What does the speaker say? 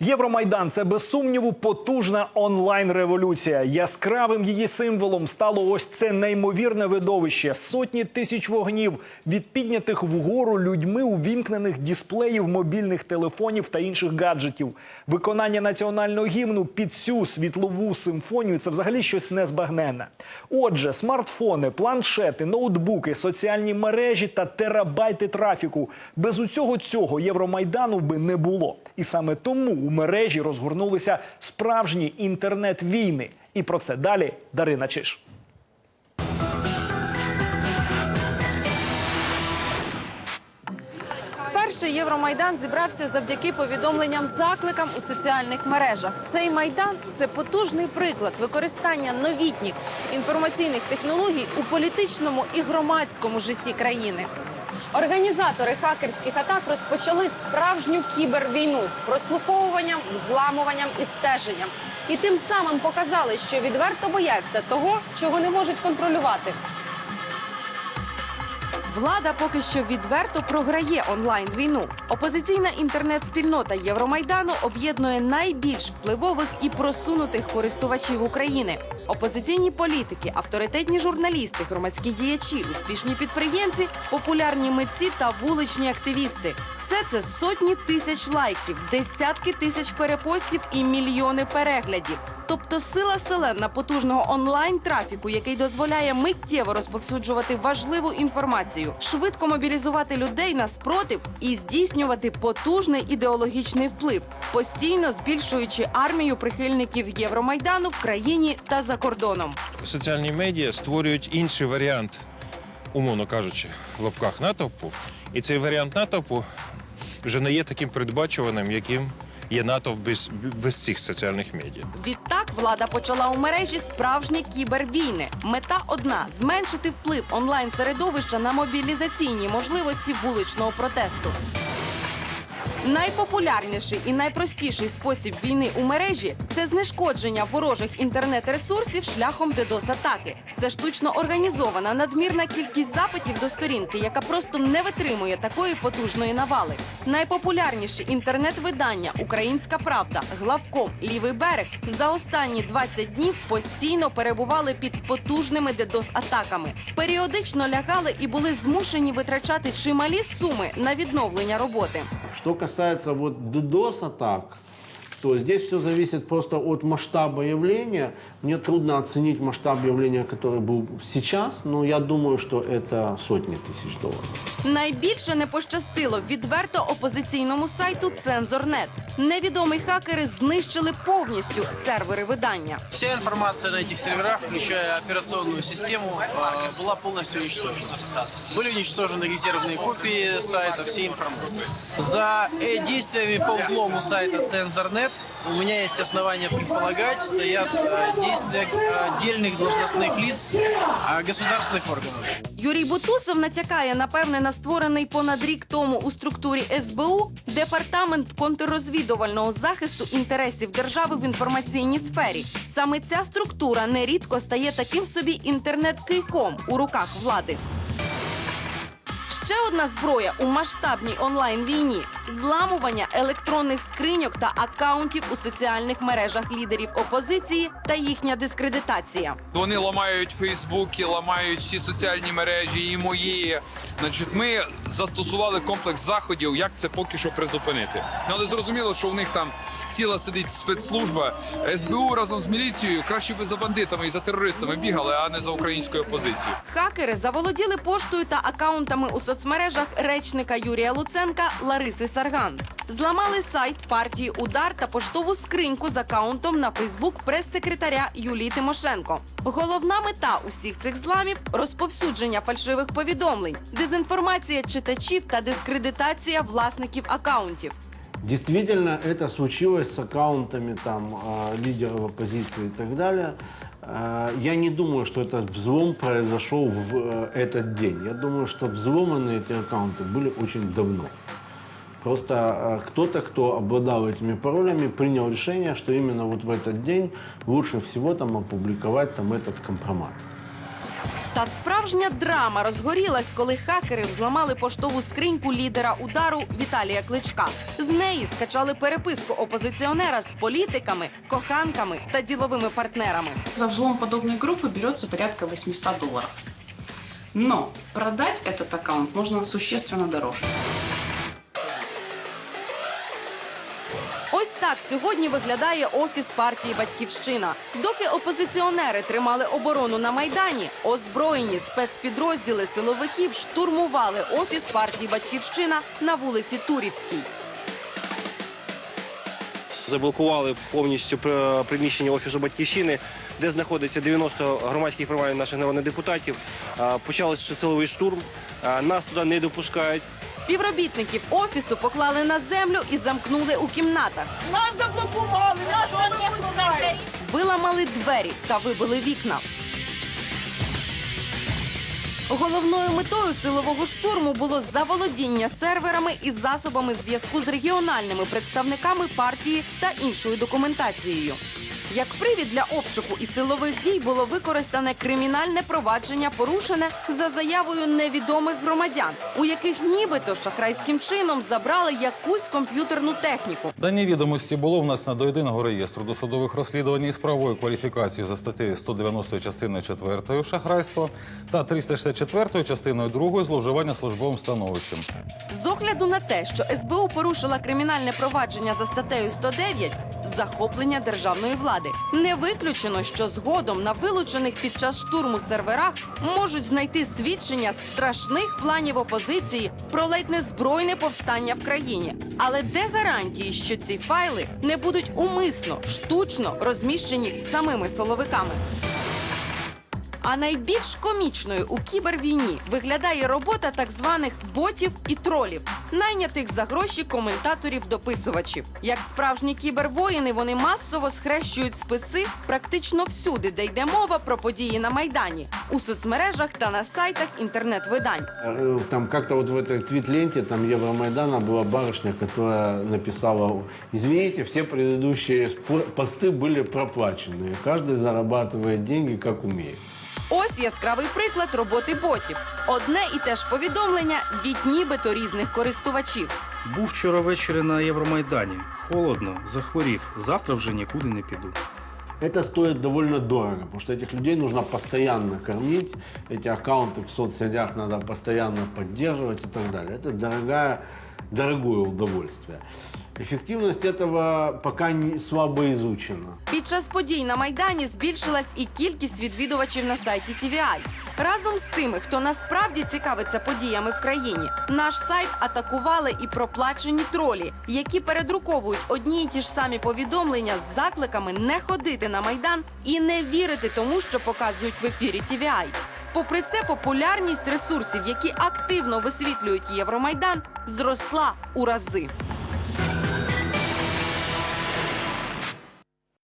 Євромайдан це без сумніву потужна онлайн-революція. Яскравим її символом стало ось це неймовірне видовище. Сотні тисяч вогнів від піднятих вгору людьми увімкнених дисплеїв мобільних телефонів та інших гаджетів. Виконання національного гімну під цю світлову симфонію це взагалі щось незбагненне. Отже, смартфони, планшети, ноутбуки, соціальні мережі та терабайти трафіку. Без усього цього Євромайдану би не було. І саме тому у мережі розгорнулися справжні інтернет-війни. І про це далі Дарина Чиш. Перший Євромайдан зібрався завдяки повідомленням закликам у соціальних мережах. Цей майдан це потужний приклад використання новітніх інформаційних технологій у політичному і громадському житті країни. Організатори хакерських атак розпочали справжню кібервійну з прослуховуванням, взламуванням і стеженням. І тим самим показали, що відверто бояться того, чого не можуть контролювати. Влада поки що відверто програє онлайн війну. Опозиційна інтернет-спільнота Євромайдану об'єднує найбільш впливових і просунутих користувачів України. Опозиційні політики, авторитетні журналісти, громадські діячі, успішні підприємці, популярні митці та вуличні активісти. Все це сотні тисяч лайків, десятки тисяч перепостів і мільйони переглядів. Тобто сила селена потужного онлайн трафіку, який дозволяє миттєво розповсюджувати важливу інформацію, швидко мобілізувати людей на спротив і здійснювати потужний ідеологічний вплив, постійно збільшуючи армію прихильників Євромайдану в країні та за кордоном. соціальні медіа створюють інший варіант, умовно кажучи, в лапках натовпу. І цей варіант натовпу вже не є таким передбачуваним, яким є НАТО без, без цих соціальних медіа. Відтак влада почала у мережі справжні кібервійни. Мета одна зменшити вплив онлайн середовища на мобілізаційні можливості вуличного протесту. Найпопулярніший і найпростіший спосіб війни у мережі це знешкодження ворожих інтернет-ресурсів шляхом DDoS-атаки. Це штучно організована надмірна кількість запитів до сторінки, яка просто не витримує такої потужної навали. Найпопулярніші інтернет-видання Українська Правда, Главком, Лівий берег за останні 20 днів постійно перебували під потужними дедос-атаками. Періодично лягали і були змушені витрачати чималі суми на відновлення роботи. Що касається вот DDoS атак, то здесь все зависит просто от масштаба явления. Мне трудно оценить масштаб явления, который был сейчас, но я думаю, что это сотни тысяч долларов. Найбільше не пощастило відверто опозиційному сайту Цензорнет. Невідомі хакери знищили повністю сервери видання. Вся информация на этих серверах, включая операционную систему, э, была полностью уничтожена. Были уничтожены резервные копии сайта, всей информации. За э, действиями по взлому сайта Цензорнет у меня есть основания предполагать, стоят э, действия э, отдельных должностных лиц э, государственных органов. Юрій Бутусов натякає напевне на створений понад рік тому у структурі СБУ департамент контррозвідувального захисту інтересів держави в інформаційній сфері. Саме ця структура нерідко стає таким собі інтернет-кийком у руках влади. Ще одна зброя у масштабній онлайн війні зламування електронних скриньок та акаунтів у соціальних мережах лідерів опозиції та їхня дискредитація. Вони ламають Фейсбуки, ламають всі соціальні мережі і мої. Значить, ми застосували комплекс заходів, як це поки що призупинити. Ну, Але зрозуміло, що у них там ціла сидить спецслужба. СБУ разом з міліцією краще би за бандитами і за терористами бігали, а не за українською опозицією. Хакери заволоділи поштою та акаунтами у соцмережах речника Юрія Луценка Лариси Сарган. Зламали сайт партії Удар та поштову скриньку з акаунтом на Фейсбук прес-секретаря Юлії Тимошенко. Головна мета усіх цих зламів розповсюдження фальшивих повідомлень, дезінформація читачів та дискредитація власників акаунтів. Действительно, это случилось с аккаунтами там лидеров оппозиции и так далее. Э, Я не думаю, что этот взлом произошел в э, этот день. Я думаю, что взломаны эти аккаунты были очень давно. Просто э, кто-то, кто обладал этими паролями, принял решение, что именно вот в этот день лучше всего там опубликовать там этот компромат. Та справжня драма розгорілась, коли хакери взламали поштову скриньку лідера удару Віталія Кличка. З неї скачали переписку опозиціонера з політиками, коханками та діловими партнерами. За взлом подобної групи береться порядка 800 доларів. Но продать этот аккаунт можно существенно дороже. Так сьогодні виглядає офіс партії Батьківщина. Доки опозиціонери тримали оборону на майдані, озброєні спецпідрозділи силовиків штурмували офіс партії Батьківщина на вулиці Турівській. заблокували повністю приміщення офісу батьківщини, де знаходиться 90 громадських приймань наших народних депутатів. Почався силовий штурм. Нас туди не допускають. Співробітників офісу поклали на землю і замкнули у кімнатах. Нас заблокували, нас не пускають. Виламали двері та вибили вікна. Головною метою силового штурму було заволодіння серверами і засобами зв'язку з регіональними представниками партії та іншою документацією. Як привід для обшуку і силових дій було використане кримінальне провадження, порушене за заявою невідомих громадян, у яких нібито шахрайським чином забрали якусь комп'ютерну техніку. Дані відомості було внесено до єдиного реєстру досудових розслідувань із правовою кваліфікацією за статтею 190 частиною 4 шахрайство та 364 частиною 2 зловживання службовим становищем. З огляду на те, що СБУ порушила кримінальне провадження за статтею 109 захоплення державної влади, не виключено, що згодом на вилучених під час штурму серверах можуть знайти свідчення страшних планів опозиції про ледь не збройне повстання в країні. Але де гарантії, що ці файли не будуть умисно штучно розміщені самими силовиками? А найбільш комічною у кібервійні виглядає робота так званих ботів і тролів, найнятих за гроші коментаторів-дописувачів. Як справжні кібервоїни, вони масово схрещують списи практично всюди, де йде мова про події на майдані, у соцмережах та на сайтах інтернет-видань. Э, Там как-то вот в этой твит-ленте там Евромайдана была барышня, которая написала, извините, все предыдущие спо- посты были проплаченные. Каждый зарабатывает деньги, как умеет. Ось яскравий приклад роботи ботів. Одне і те ж повідомлення від нібито різних користувачів. Був вчора ввечері на Євромайдані. Холодно, захворів. Завтра вже нікуди не піду. Это стоит довольно дорого, потому что этих людей нужно постоянно кормить, эти аккаунты в соцсетях надо постоянно поддерживать и так далее. Это дорогая, дорогое удовольствие. Эффективность этого пока не слабо изучена. Під час подій на майдані збільшилась і кількість відвідувачів на сайті TVI. Разом з тими, хто насправді цікавиться подіями в країні, наш сайт атакували і проплачені тролі, які передруковують одні й ті ж самі повідомлення з закликами не ходити на майдан і не вірити тому, що показують в ефірі TVI. Попри це, популярність ресурсів, які активно висвітлюють Євромайдан, зросла у рази.